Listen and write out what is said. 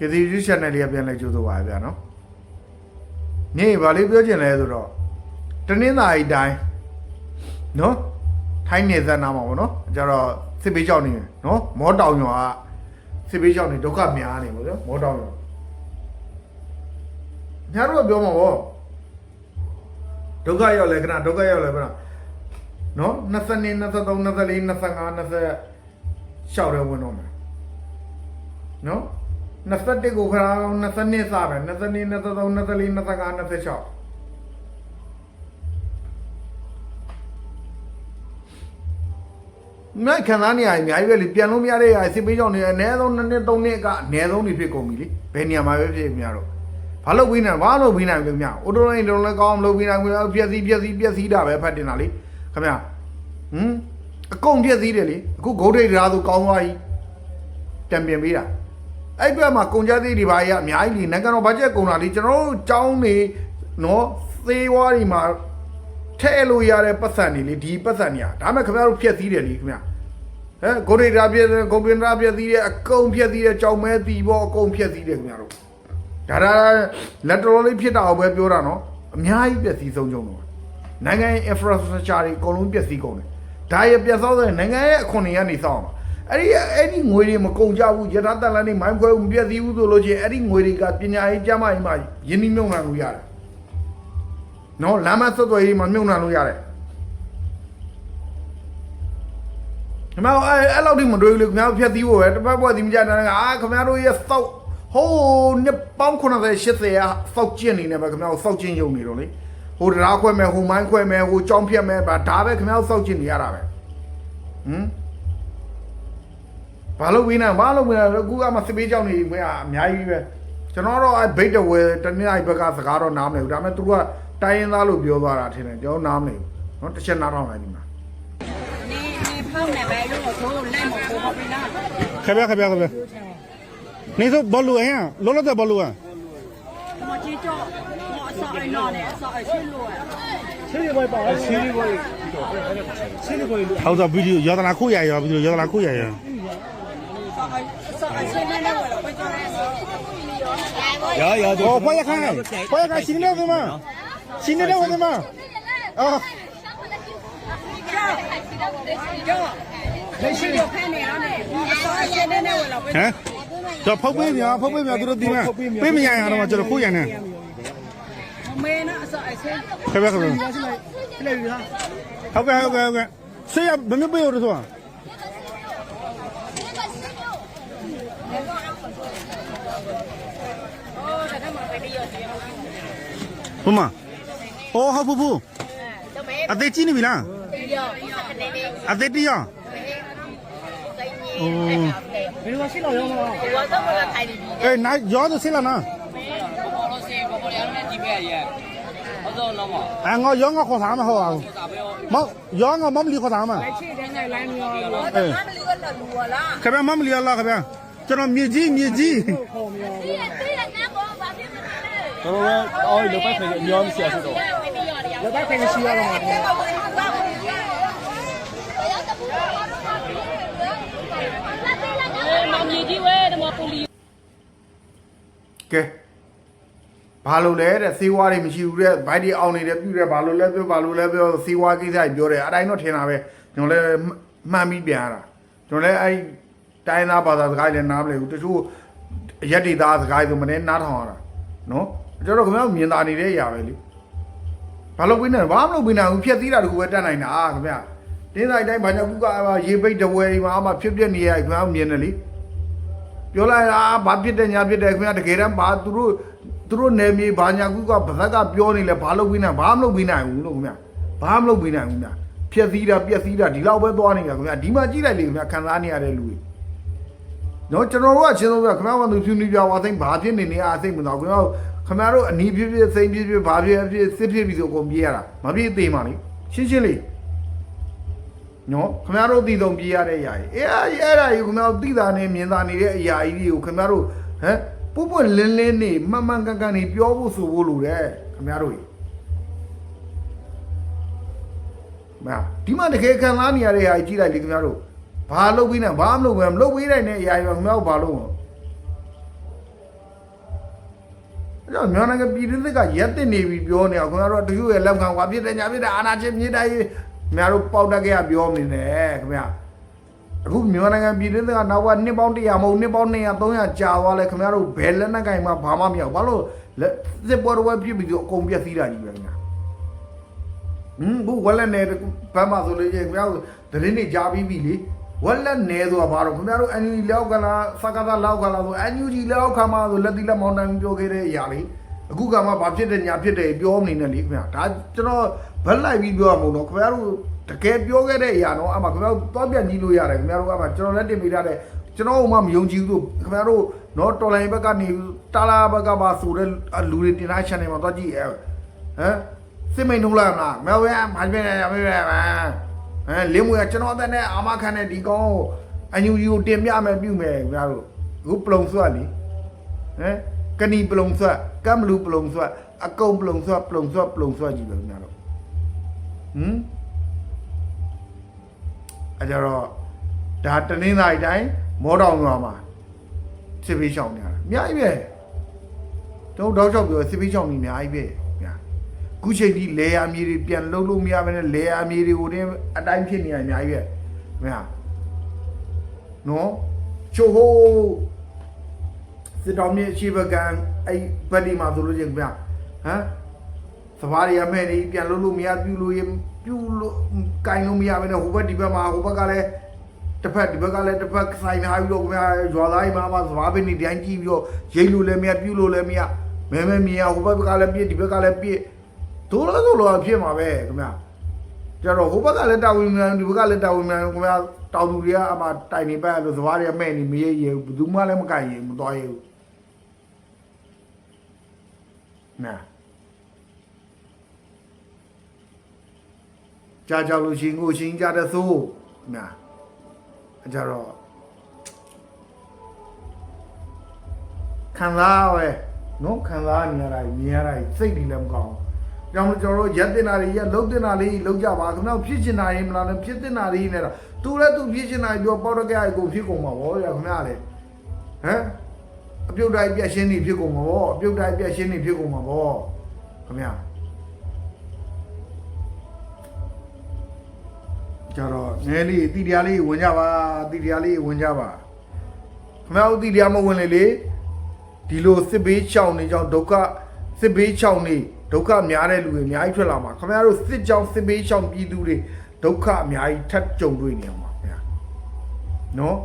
ကစီယူ channel လေးကပြန်လဲကြိုးဆိုပါဗျာနော်မြေဘာလေးပြောချင်လဲဆိုတော့တနင်္သာရီတိုင်းနော်ထိုင်းနေသနာမှာပေါ့နော်ကျတော့စစ်ပေးကြောက်နေတယ်နော်မောတောင်ရွာကစစ်ပေးကြောက်နေဒုက္ခများနေပေါ့ဗျာမောတောင်ရွာညာတို့ကပြောမှာပေါ့ဒုက္ခရောက်လဲခဏဒုက္ခရောက်လဲခဏနော်22 23 24 25 20ရှောက်တယ်ဝင်တော့မယ်နော် 21ကိုခါ22စပဲ22 23 24 25 26နိုင်ခံစားနေရအများကြီးပဲလေပြန်လို့မရတဲ့ရစစ်ပေးကြောင်းနေအနည်းဆုံး2နှစ်3နှစ်ကအနည်းဆုံးနေဖြစ်ကုန်ပြီလေဘယ်နေရာမှာပဲဖြစ်များတော့ဘာလို့ပြီးနေဘာလို့ပြီးနိုင်လဲခင်ဗျအိုတိုလိုင်းလုံးလည်းကောင်းမလို့ပြီးနိုင်ဘူးပြက်စီးပြက်စီးပြက်စီးတာပဲဖတ်တင်တာလေခင်ဗျဟမ်အကုန်ပြက်စီးတယ်လေအခုဂုတ်ထိတ်ဓာတ်ဆိုကောင်းသွားပြီပြန်ပြင်ပေးတာ အဲ့ဘက်မှာကုန်ကြသေးတွေပါရအများကြီးလေနိုင်ငံတော်ဘတ်ဂျက်ကုန်တာလေကျွန်တော်တို့ចောင်းနေနော်သေးဝါးတွေမှာထဲ့လို့ရတဲ့ပတ်စံတွေလေဒီပတ်စံတွေကဒါမှခင်ဗျားတို့ဖြက်သီးတယ်လေခင်ဗျာဟဲ့ဂိုရီတာပြက်ဂိုပင်တာပြက်သီးတယ်အကုန်ဖြက်သီးတယ်ကြောင်မဲတီဘောအကုန်ဖြက်သီးတယ်ခင်ဗျားတို့ဒါဒါလက်တော်လေးဖြစ်တာအောင်ပဲပြောတာနော်အများကြီးပြက်သီးဆုံးကြုံတော့နိုင်ငံရဲ့ infrastructure တွေအကုန်လုံးပြက်သီးကုန်တယ်ဒါရပြက်သောတဲ့နိုင်ငံရဲ့အခွန်တွေကနေစောင့်မှာ အဲ့ဒီအဲ့ဒီငွေတွေမကုန်ကြဘူးရထားတန်လန်းတွေမိုင်းခွဲမပြက်သီးဘူးဆိုလို့ချင်းအဲ့ဒီငွေတွေကပညာရေးကျမ်းမာရေးမှာယင်းနှိမ့်မြုံနှံလို့ရတယ်နော်လမ်းမဆက်သွယ်ရေးမှာမြုံနှံလို့ရတယ်ခင်ဗျားအဲ့အဲ့လောက်ထိမတွေးဘူးလေခင်ဗျားဖြတ်သီးဖို့ပဲတစ်ပတ်ပွဲသီးမကြတဲ့အာခင်ဗျားတို့ရဲ့စောက်ဟိုးနှစ်ပေါင်း90 80ရာစောက်ကျင့်နေနေပဲခင်ဗျားတို့စောက်ကျင့်ယုံနေတော့လေဟိုတရားခွဲမယ်ဟိုမိုင်းခွဲမယ်ဟိုကြောင်းဖြတ်မယ်ဗာဒါပဲခင်ဗျားတို့စောက်ကျင့်နေရတာပဲဟမ် ဘာလို့ဝေးနေဘာလို့ဝေးနေအခုကမှစပေးကြောင်နေဝေးအများကြီးပဲကျွန်တော်တော့အဲဘိတ်တဝဲတနေ့အိုက်ဘက်ကစကားတော့နားမလည်ဘူးဒါပေမဲ့သူကတိုင်းရင်းသားလို့ပြောသွားတာထင်တယ်ကျွန်တော်နားမလည်ဘူးနော်တစ်ချက်နားတော့လိုက်ဒီမှာနေနေဖုန်းနဲ့ပဲလို့တို့လိုက်မပေါ်ပါဘူးလားခင်ဗျာခင်ဗျာခင်ဗျာနေဆိုဘောလူဟင်လောလောတဲ့ဘောလူဟင်မကြီးတော့မအစာအိမ်နော်နဲ့အစာအိမ်ချင်းလို့ဟဲ့ချင်းရပါပါချင်းရပါဟုတ်တော့ဗီဒီယိုရတနာခုရရဗီဒီယိုရတနာခုရရ 呀呀，哦，快点看，快点看新的对吗？新的对吗？啊。哎，这跑背面，跑背面都是对吗？背面呀，那么就是后眼呢。快别快别，好快好快好快，谁呀？没没背我的是吧？ ခင်ဗျာဟုတ်ကဲ့ဟုတ်ကဲ့ဟုတ်ကဲ့ဆေးရဘယ်မျိုးပေးလို့ဆို 哦，这他妈快点要钱。 ဘုမဟောဟုတ်ဖူဖူအသေးကြီးနေပြီလား 要，不是肯定的。 အသေးတီးရောအိုး 我怎么了？太离谱。 အေးနာရောတော့ဆေးလာနာ 宝宝是宝宝两年几百耶，我说老毛， အငေါရောငါခေါ်သားမဟုတ်ပါ ကျွန်တော်မြစ်ကြီးမြစ်ကြီးဒီရသေးတဲ့နန်းကောဘာဖြစ်လို့လဲကျွန်တော်ကအော်လောက်ဖက်ခင်အများကြီးဆရာဆိုတော့လောက်ဖက်ခင်ရှိရတော့မှာဗျာမမီဒီဝဲတမပူလီကဲဘာလို့လဲတဲ့စေဝါတွေမရှိဘူးတဲ့ဘိုက်တွေအောင်နေတယ်ပြုတယ်ဘာလို့လဲပြောဘာလို့လဲပြောစေဝါကိစ္စကြီးပြောတယ်အတိုင်းတော့ထင်တာပဲကျွန်တော်လည်းမှန်ပြီးပြန်ရတာကျွန်တော်လည်းအဲ့ တိုင်းသားဘာသာစကားလည်းနားမလည်ဘူးတချို့ရက်ဒေသားစကားဆိုမနေနားထောင်ရတာနော်ကျွန်တော်ခင်ဗျားမြင်သာနေတဲ့အရာပဲလေဘာလို့ပြီးနေဘာမလို့ပြီးနေဘူးဖြက်သီးတာတခုပဲတတ်နိုင်တာခင်ဗျာတင်းဆိုင်တိုင်းဘာကြောင့်ခုကရေပိတ်တဝဲဒီမှာအမှဖြစ်ပြနေရခင်ဗျားမြင်တယ်လေပြောလိုက်တာဘာဖြစ်တယ်ညာဖြစ်တယ်ခင်ဗျာတကယ်တမ်းဘာသူတို့သူတို့နယ်မြေဘာညာကူကဗဇက်ကပြောနေလဲဘာလုပ်ပြီးနိုင်ဘာမလုပ်ပြီးနိုင်ဘူးလို့ခင်ဗျာဘာမလုပ်ပြီးနိုင်ဘူးခင်ဗျာဖြက်သီးတာပြက်သီးတာဒီလောက်ပဲသွားနေတာခင်ဗျာဒီမှာကြည့်လိုက်လေခင်ဗျာခံစားနေရတဲ့လူတွေ နော်ကျွန်တော်တို့ကချင်းဆုံးပြခင်ဗျာကသူဖြူနေပြဝါသိမ့်ဘာဖြစ်နေနေအားစိတ်မတော်ခင်ဗျာခင်ဗျားတို့အနီးဖြစ်ဖြစ်စိမ့်ဖြစ်ဖြစ်ဘာဖြစ်ဖြစ်စစ်ဖြစ်ပြီးဆိုအကုန်ပြေးရတာမပြေးသေးမှလေရှင်းရှင်းလေးနော်ခင်ဗျားတို့တည်ဆုံးပြေးရတဲ့အရာကြီးအေးအဲ့ဒါကြီးခင်ဗျားတို့သိတာနဲ့မြင်တာနေတဲ့အရာကြီးတွေကိုခင်ဗျားတို့ဟမ်ပုပ်ပွလင်းလင်းနေမှန်မှန်ကန်ကန်နေပြောဖို့ဆိုဖို့လိုတယ်ခင်ဗျားတို့ကြီးမဒီမှာတကယ်ခံစားနေရတဲ့အရာကြီးကြည့်လိုက်လေခင်ဗျားတို့ ဘာလုပ်ပြီးနေဘာမလုပ်ဘဲမလုပ်ပြီးနိုင်တဲ့အရာကြီးကခင်ဗျားတို့ဘာလုပ်မလဲအဲ့တော့မြန်မာနိုင်ငံပြည်တွင်းသစ်ကရက်တင်နေပြီပြောနေအောင်ခင်ဗျားတို့ကတချို့ရဲ့လက်ခံကွာဖြစ်တယ်ညာဖြစ်တယ်အာနာချင်းမြေတိုင်းခင်ဗျားတို့ပေါက်တက်ကရပြောနေတယ်ခင်ဗျာအခုမြန်မာနိုင်ငံပြည်တွင်းသစ်ကနောက်ကနှစ်ပေါင်း100မဟုတ်နှစ်ပေါင်း200 300ကြာသွားလဲခင်ဗျားတို့ဘယ်လက်နက်ကင်မှဘာမှမရဘူးဘာလို့လက်စစ်ပွဲတော်ဖြစ်ပြီးတော့အကုန်ပြည့်စည်တာကြီးပဲခင်ဗျာဟင်းဘူးဝက်လက်နယ်ဘမ်းမှာဆိုလို့ချင်းခင်ဗျားတို့သတင်းတွေကြားပြီးပြီလေ ဝက်လက်နယ်ဆိုတာဘာတော့ခင်ဗျားတို့အန်ယူလောက်ကလာစကားသားလောက်ကလာဆိုအန်ယူဂျီလောက်ခါမှာဆိုလက်တိလက်မောင်းတိုင်းပြောခဲ့တဲ့အရာလေအခုကမှဘာဖြစ်တဲ့ညာဖြစ်တယ်ပြောမနေနဲ့လေခင်ဗျာဒါကျွန်တော်ဗက်လိုက်ပြီးပြောရမှာမဟုတ်တော့ခင်ဗျားတို့တကယ်ပြောခဲ့တဲ့အရာတော့အမှခင်ဗျားတို့သွားပြန်ကြည့်လို့ရတယ်ခင်ဗျားတို့ကမှကျွန်တော်လက်တင်ပေးထားတဲ့ကျွန်တော်မှမယုံကြည်ဘူးခင်ဗျားတို့တော့တော်လိုင်းဘက်ကနေတာလာဘက်ကပါဆိုတဲ့လူတွေတင်ထား channel မှာသွားကြည့်ရဲဟမ်စစ်မိန်ထုတ်လိုက်မလားမဲဝဲဘာဖြစ်နေရမလဲဗျာ ဟမ်လင်းမွေကကျွန်တော်တဲ့နဲ့အာမခံတဲ့ဒီကောင်ကိုအညူယူကိုတင်ပြမယ်ပြုမယ်ခင်ဗျားတို့အခုပလုံဆွတ်လीဟမ်ကနီပလုံဆွတ်ကမ်လူပလုံဆွတ်အကုံပလုံဆွတ်ပလုံဆွတ်ပလုံဆွတ်ကြည့်ပဲခင်ဗျားတို့ဟမ်အကြတော့ဒါတနင်္လာရီတိုင်းမောတော်ရွာမှာစစ်ပေးချောင်းနေရတာအများကြီးပဲတို့တော့တော့ပြောစစ်ပေးချောင်းနေအများကြီးပဲဗျာ ခုချိန်ဒီလေယာမြေတွေပြန်လှုပ်လို့မရဘဲနဲ့လေယာမြေတွေကိုတင်းအတိုင်းဖြစ်နေရအများကြီးပဲမင်းဟာနော်ချိုဟိုစစ်တော်မြေရှိဘကန်အဲ့ဘက်ဒီမှာဆိုလို့ချင်းဗျာဟမ်သဘာရီရမဲ့နေပြန်လှုပ်လို့မရပြုလို့ရပြုလို့ကင်လို့မရဘဲနဲ့ဟိုဘက်ဒီဘက်မှာဟိုဘက်ကလည်းတစ်ဖက်ဒီဘက်ကလည်းတစ်ဖက်ဆိုင်ထားပြီးတော့ခင်ဗျာရွာသားကြီးမှာမှာသဘာပင်းနေတိုင်းကြည့်ပြီးတော့ရိတ်လို့လည်းမရပြုလို့လည်းမရမဲမဲမြင်ရဟိုဘက်ကလည်းပြစ်ဒီဘက်ကလည်းပြစ် ဒိုးလို့ဆိုလို့ဖြစ်မှာပဲခင်ဗျာကျတော့ဟိုဘက်ကလည်းတာဝန်မြန်ဒီဘက်ကလည်းတာဝန်မြန်ခင်ဗျာတောင်သူတွေကအမှတိုင်နေပတ်လို့စဘာတွေကမဲ့နေမရရဘူးဘယ်သူမှလည်းမကြိုက်ရမတော်ရဘူးနာကြာကြောက်လို့ရှိရင်ကိုချင်းကြတဲ့သို့နာအကြတော့ခံစားပဲနော်ခံစားနေရတာမြင်ရတာစိတ်တွေလည်းမကောင်းဘူး ကြောင့်မို့ကျွန်တော်တို့ရက်တင်တာတွေရက်လုံးတင်တာလေးလုံးကြပါခင်ဗျားဖြစ်ချင်တာရင်မလားနဲ့ဖြစ်တင်တာလေးနဲ့တော့သူလည်းသူဖြစ်ချင်တာပြောပေါတော့ကြရကိုဖြစ်ကုန်မှာဗောရခင်ဗျားလေဟမ်အပြုတ်တိုင်းပြက်ရှင်းနေဖြစ်ကုန်မှာဗောအပြုတ်တိုင်းပြက်ရှင်းနေဖြစ်ကုန်မှာဗောခင်ဗျာကြတော့ငယ်လေးတီတရားလေးဝင်ကြပါတီတရားလေးဝင်ကြပါခင်ဗျားတို့တီတရားမဝင်လေလေဒီလိုစစ်ဘေးချောင်နေကြောင်းဒုက္ခစစ်ဘေးချောင်နေ ဒုက္ခများတဲ့လူတွေအများကြီးထွက်လာမှာခင်ဗျားတို့စစ်ကြောင်စစ်ဘေးချောင်ပြည်သူတွေဒုက္ခအများကြီးထပ်ကြုံတွေ့နေအောင်ပါခင်ဗျာနော်